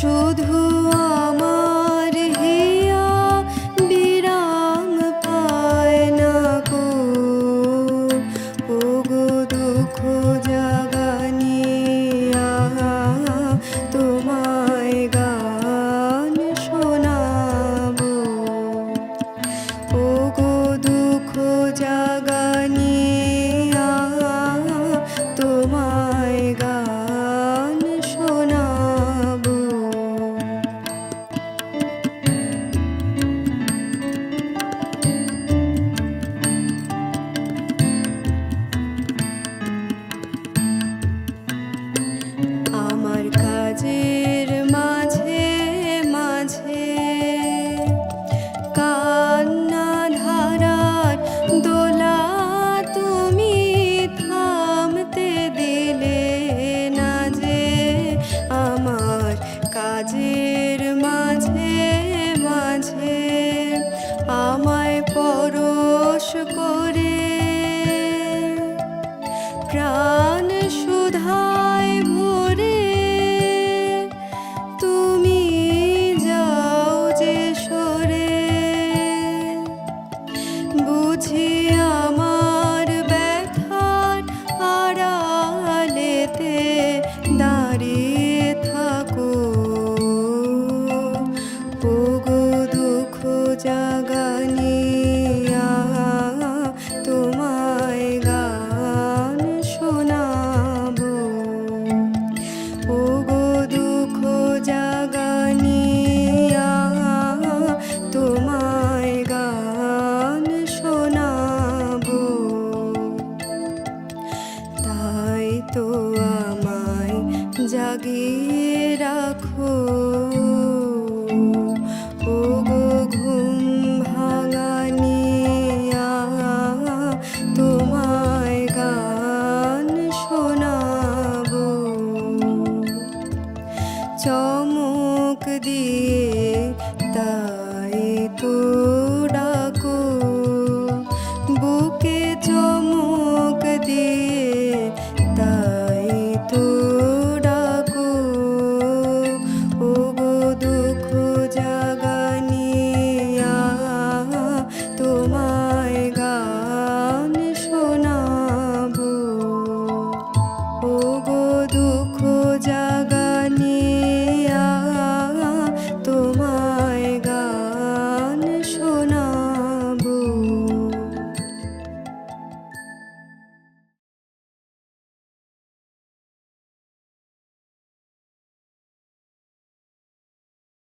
শুধু করে। প্রাণ সুধায় ভরে। তুমি যাও যে সরে। বুঝিয়া জাগিয়ে রাখো। ওগো ভাঙানিয়া তোমায় গান চমক দিয়ে তা